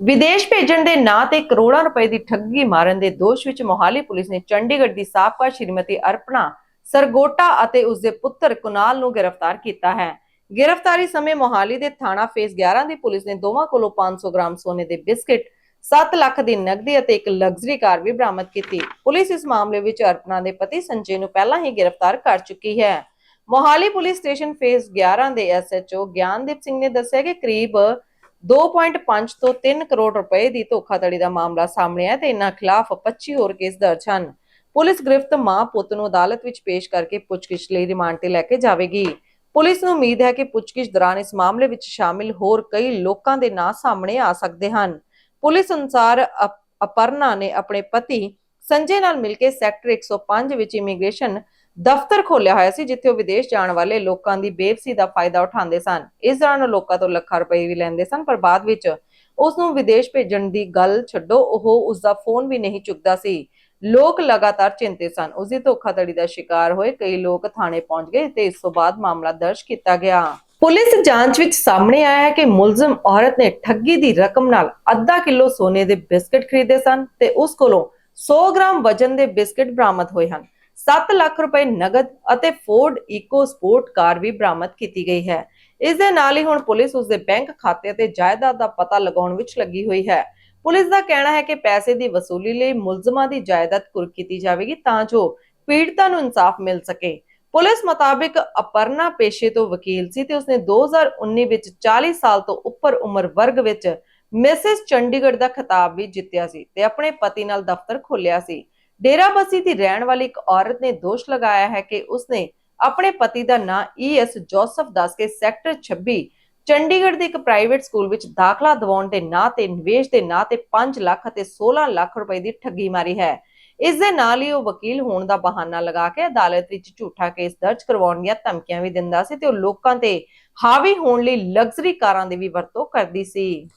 ਵਿਦੇਸ਼ ਭੇਜਣ ਦੇ ਨਾਂ ਤੇ ਕਰੋੜਾਂ ਰੁਪਏ ਦੀ ਠੱਗੀ ਮਾਰਨ ਦੇ ਦੋਸ਼ ਵਿੱਚ ਮੋਹਾਲੀ ਪੁਲਿਸ ਨੇ ਚੰਡੀਗੜ੍ਹ ਦੀ ਸਾਬਕਾ ਸ਼੍ਰੀਮਤੀ ਅਰਪਣਾ ਸਰਗੋਟਾ ਅਤੇ ਉਸ ਦੇ ਪੁੱਤਰ ਕੁਨਾਲ ਨੂੰ ਗ੍ਰਿਫਤਾਰ ਕੀਤਾ ਹੈ। ਗ੍ਰਿਫਤਾਰੀ ਸਮੇਂ ਮੋਹਾਲੀ ਦੇ ਥਾਣਾ ਫੇਸ 11 ਦੀ ਪੁਲਿਸ ਨੇ ਦੋਵਾਂ ਕੋਲੋਂ 500 ਗ੍ਰਾਮ ਸੋਨੇ ਦੇ ਬਿਸਕਟ 7 ਲੱਖ ਦੀ ਨਕਦੀ ਅਤੇ ਇੱਕ ਲਗਜ਼ਰੀ ਕਾਰ ਵੀ ਬਰਾਮਦ ਕੀਤੀ। ਪੁਲਿਸ ਇਸ ਮਾਮਲੇ ਵਿੱਚ ਅਰਪਣਾ ਦੇ ਪਤੀ ਸੰਜੇ ਨੂੰ ਪਹਿਲਾਂ ਹੀ ਗ੍ਰਿਫਤਾਰ ਕਰ ਚੁੱਕੀ ਹੈ। ਮੋਹਾਲੀ ਪੁਲਿਸ ਸਟੇਸ਼ਨ ਫੇਸ 11 ਦੇ ਐਸਐਚਓ ਗਿਆਨਦੀਪ ਸਿੰਘ ਨੇ ਦੱਸਿਆ ਕਿ ਕਰੀਬ 2.5 ਤੋਂ 3 ਕਰੋੜ ਰੁਪਏ ਦੀ ਧੋਖਾਧੜੀ ਦਾ ਮਾਮਲਾ ਸਾਹਮਣੇ ਆਇਆ ਤੇ ਇਨ੍ਹਾਂ ਖਿਲਾਫ 25 ਹੋਰ ਕੇਸ ਦਰਜ ਹਨ। ਪੁਲਿਸ ਗ੍ਰਿਫਤ ਮਾਂ ਪੁੱਤ ਨੂੰ ਅਦਾਲਤ ਵਿੱਚ ਪੇਸ਼ ਕਰਕੇ ਪੁੱਛਗਿੱਛ ਲਈ ਰਿਮਾਂਡ ਤੇ ਲੈ ਕੇ ਜਾਵੇਗੀ। ਪੁਲਿਸ ਨੂੰ ਉਮੀਦ ਹੈ ਕਿ ਪੁੱਛਗਿੱਛ ਦੌਰਾਨ ਇਸ ਮਾਮਲੇ ਵਿੱਚ ਸ਼ਾਮਿਲ ਹੋਰ ਕਈ ਲੋਕਾਂ ਦੇ ਨਾਂ ਸਾਹਮਣੇ ਆ ਸਕਦੇ ਹਨ। ਪੁਲਿਸ ਅਨੁਸਾਰ ਅਪਰਨਾ ਨੇ ਆਪਣੇ ਪਤੀ ਸੰਜੇ ਨਾਲ ਮਿਲ ਕੇ ਸੈਕਟਰ 105 ਵਿੱਚ ਇਮੀਗ੍ਰੇਸ਼ਨ ਦਫ਼ਤਰ ਖੋਲਿਆ ਹੋਇਆ ਸੀ, ਜਿੱਥੇ ਉਹ ਵਿਦੇਸ਼ ਜਾਣ ਵਾਲੇ ਲੋਕਾਂ ਦੀ ਬੇਵਸੀ ਦਾ ਫਾਇਦਾ ਉਠਾਉਂਦੇ ਸਨ। ਇਸ ਦੌਰਾਨ ਉਹ ਲੋਕਾਂ ਤੋਂ ਲੱਖਾਂ ਰੁਪਏ ਵੀ ਲੈਂਦੇ ਸਨ, ਪਰ ਬਾਅਦ ਵਿੱਚ ਉਸ ਨੂੰ ਵਿਦੇਸ਼ ਭੇਜਣ ਦੀ ਗੱਲ ਛੱਡੋ, ਉਹ ਉਸ ਦਾ ਫੋਨ ਵੀ ਨਹੀਂ ਚੁੱਕਦਾ ਸੀ। ਲੋਕ ਲਗਾਤਾਰ ਚਿੰਤੇ ਸਨ। ਉਸ ਦੀ ਧੋਖਾਧੜੀ ਦਾ ਸ਼ਿਕਾਰ ਹੋਏ ਕਈ ਲੋਕ ਥਾਣੇ ਪਹੁੰਚ ਗਏ ਤੇ ਇਸ ਤੋਂ ਬਾਅਦ ਮਾਮਲਾ ਦਰਜ ਕੀਤਾ ਗਿਆ। ਪੁਲਿਸ ਜਾਂਚ ਵਿੱਚ ਸਾਹਮਣੇ ਆਇਆ ਹੈ ਕਿ ਮੁਲਜ਼ਮ ਔਰਤ ਨੇ ਠੱਗੀ ਦੀ ਰਕਮ ਨਾਲ ਅੱਧਾ ਕਿਲੋ ਸੋਨੇ ਦੇ ਬਿਸਕਟ ਖਰੀਦੇ ਸਨ ਤੇ ਉਸ ਕੋਲੋਂ 100 ਗ੍ਰਾਮ ਵਜਨ ਦੇ ਬਿਸਕਟ ਬਰਾਮਦ ਹੋਏ ਹਨ। 7 ਲੱਖ ਰੁਪਏ ਨਗਦ ਅਤੇ ਫੋਰਡ ਇਕੋ ਸਪੋਰਟ ਕਾਰ ਵੀ ਬਰਾਮਦ ਕੀਤੀ ਗਈ ਹੈ। ਇਸ ਦੇ ਨਾਲ ਹੀ ਹੁਣ ਪੁਲਿਸ ਉਸ ਦੇ ਬੈਂਕ ਖਾਤੇ ਤੇ ਜਾਇਦਾਦ ਦਾ ਪਤਾ ਲਗਾਉਣ ਵਿੱਚ ਲੱਗੀ ਹੋਈ ਹੈ। ਪੁਲਿਸ ਦਾ ਕਹਿਣਾ ਹੈ ਕਿ ਪੈਸੇ ਦੀ ਵਸੂਲੀ ਲਈ ਮੁਲਜ਼ਮਾਂ ਦੀ ਜਾਇਦਾਦ ਕੁਰਕ ਕੀਤੀ ਜਾਵੇਗੀ ਤਾਂ ਜੋ ਪੀੜਤਾਂ ਨੂੰ ਇਨਸਾਫ ਮਿਲ ਸਕੇ। ਪੁਲਿਸ ਮੁਤਾਬਿਕ ਅਪਰਨਾ ਪੇਸ਼ੇ ਤੋਂ ਵਕੀਲ ਸੀ ਤੇ ਉਸਨੇ 2019 ਵਿੱਚ 40 ਸਾਲ ਤੋਂ ਉੱਪਰ ਉਮਰ ਵਰਗ ਵਿੱਚ ਮਿਸਿਸ ਚੰਡੀਗੜ੍ਹ ਦਾ ਖਿਤਾਬ ਵੀ ਜਿੱਤਿਆ ਸੀ ਤੇ ਆਪਣੇ ਪਤੀ ਨਾਲ ਦਫ਼ਤਰ ਖੋਲ੍ਹਿਆ ਸੀ। ਡੇਰਾਬੱਸੀ ਦੀ ਰਹਿਣ ਵਾਲੀ ਇੱਕ ਔਰਤ ਨੇ ਦੋਸ਼ ਲਗਾਇਆ ਹੈ ਕਿ ਉਸਨੇ ਆਪਣੇ ਪਤੀ ਦਾ ਨਾਂ ਈਐਸ ਜੋਸਫ ਦੱਸ ਕੇ ਸੈਕਟਰ 26 ਚੰਡੀਗੜ੍ਹ ਦੇ ਇੱਕ ਪ੍ਰਾਈਵੇਟ ਸਕੂਲ ਵਿੱਚ ਦਾਖਲਾ ਦਿਵਾਉਣ ਦੇ ਨਾਂ ਤੇ, ਨਿਵੇਸ਼ ਦੇ ਨਾਂ ਤੇ 5 ਲੱਖ ਅਤੇ 16 ਲੱਖ ਰੁਪਏ ਦੀ ਠੱਗੀ ਮਾਰੀ ਹੈ। ਇਸ ਦੇ ਨਾਲ ਹੀ ਉਹ ਵਕੀਲ ਹੋਣ ਦਾ ਬਹਾਨਾ ਲਗਾ ਕੇ ਅਦਾਲਤ ਵਿੱਚ ਝੂਠਾ ਕੇਸ ਦਰਜ ਕਰਵਾਉਣ ਦੀਆਂ ਧਮਕੀਆਂ ਵੀ ਦਿੰਦਾ ਸੀ ਤੇ ਉਹ ਲੋਕਾਂ ਤੇ ਹਾਵੀ ਹੋਣ ਲਈ ਲਗਜ਼ਰੀ ਕਾਰਾਂ ਦੀ ਵੀ ਵਰਤੋਂ ਕਰਦੀ ਸੀ।